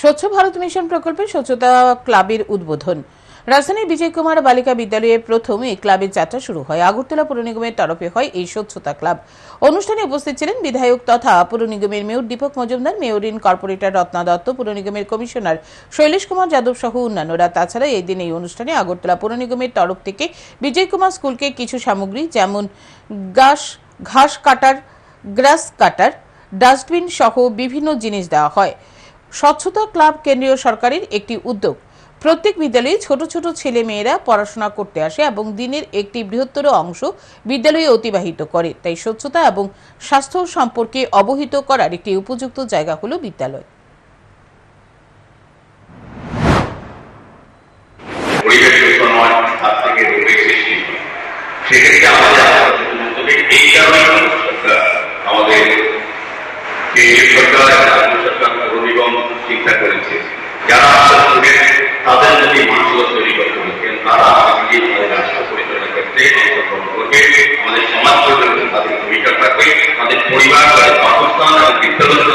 স্বচ্ছ ভারত মিশন প্রকল্পে স্বচ্ছতা ক্লাবের উদ্বোধন। রাজধানীর বিজয় কুমার বালিকা বিদ্যালয়ে প্রথম এই ক্লাবের যাত্রা শুরু হয়। আগরতলা পুর নিগমের তরফে হয় এই স্বচ্ছতা ক্লাব। অনুষ্ঠানে উপস্থিত ছিলেন বিধায়ক তথা পুর নিগমের মেয়র দীপক মজুমদার, মেয়রিন কর্পোরেটর রত্না দত্ত, পুর নিগমের কমিশনার শৈলেশ কুমার যাদব সহ অন্যান্যরা। তাছাড়া এই দিন এই অনুষ্ঠানে আগরতলা পুর নিগমের তরফ থেকে বিজয় কুমার স্কুলকে কিছু সামগ্রী যেমন ঘাস ঘাস কাটার, গ্রাস কাটার, ডাস্টবিন সহ বিভিন্ন জিনিস দেওয়া হয়। স্বচ্ছতা ক্লাব কেন্দ্রীয় সরকারের একটি উদ্যোগ। প্রত্যেক বিদ্যালয়ে ছোট ছোট ছেলে মেয়েরা পড়াশোনা করতে আসে এবং দিনের একটি বৃহত্তর অংশ বিদ্যালয়ে অতিবাহিত করে। তাই স্বচ্ছতা এবং স্বাস্থ্য সম্পর্কে অবহিত করার একটি উপযুক্ত জায়গা হলো বিদ্যালয়। সেক্ষেত্রে আমাদের এই কারণে আমাদের তাদের যদি মানুষগুলো তৈরি করতে পারতেন তারা আগামী রাষ্ট্র পরিচালনা করতে অংশগ্রহণ করবে আমাদের সমাজ পরিচালনা তাদের ভূমিকা থাকবে তাদের পরিবার বাসস্থান তাদের বিদ্যালয়